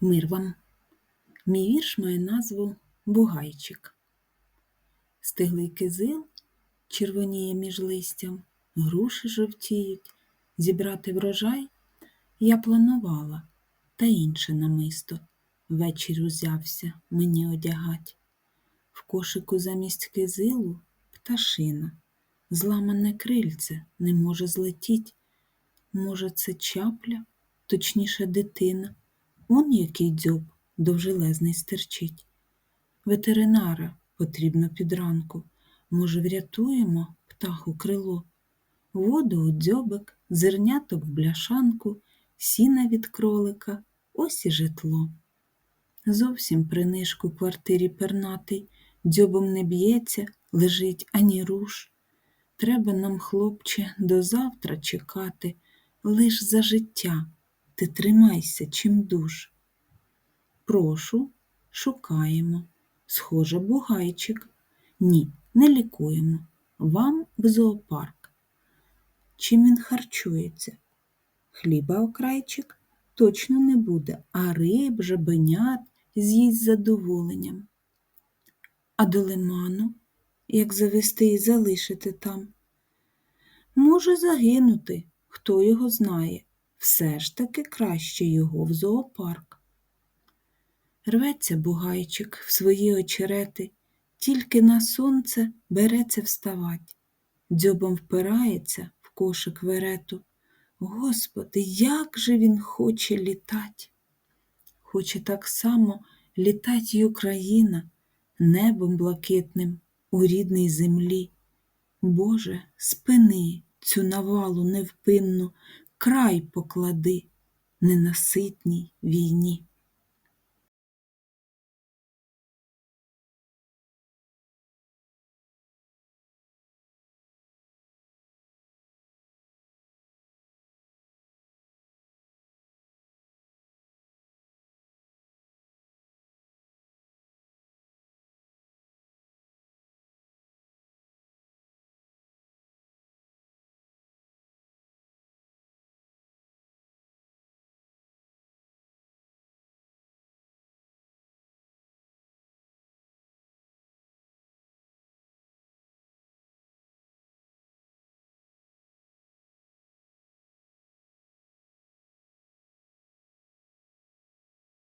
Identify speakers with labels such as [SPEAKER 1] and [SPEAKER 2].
[SPEAKER 1] Мир вам! Мій вірш має назву Бугайчик. Стиглий кизил червоніє між листям, груші жовтіють. Зібрати врожай я планувала, та інше намисто вечір узявся мені одягать. В кошику замість кизилу пташина, зламане крильце не може злетіть. Може, це чапля, точніше дитина. Он який дзьоб довжелезний стерчить. Ветеринара потрібно під ранку. Може, врятуємо птаху крило. Воду у дзьобик, зерняток в бляшанку, сіна від кролика, ось і житло. Зовсім при нишку квартирі пернатий, дзьобом не б'ється, лежить ані руш. Треба нам, хлопче, до завтра чекати, лиш за життя ти тримайся чим душ. Прошу, шукаємо. Схоже, бугайчик. Ні, не лікуємо. Вам в зоопарк. Чим він харчується? Хліба окрайчик точно не буде, а риб, жабенят з'їсть задоволенням. А до лиману, як завести і залишити там? Може загинути, хто його знає. Все ж таки краще його в зоопарк. Рветься бугайчик в свої очерети, тільки на сонце береться вставать, дзьобом впирається в кошик верету. Господи, як же він хоче літать! Хоче так само літать й Україна небом блакитним у рідній землі. Боже, спини цю навалу невпинну, край поклади ненаситній війні.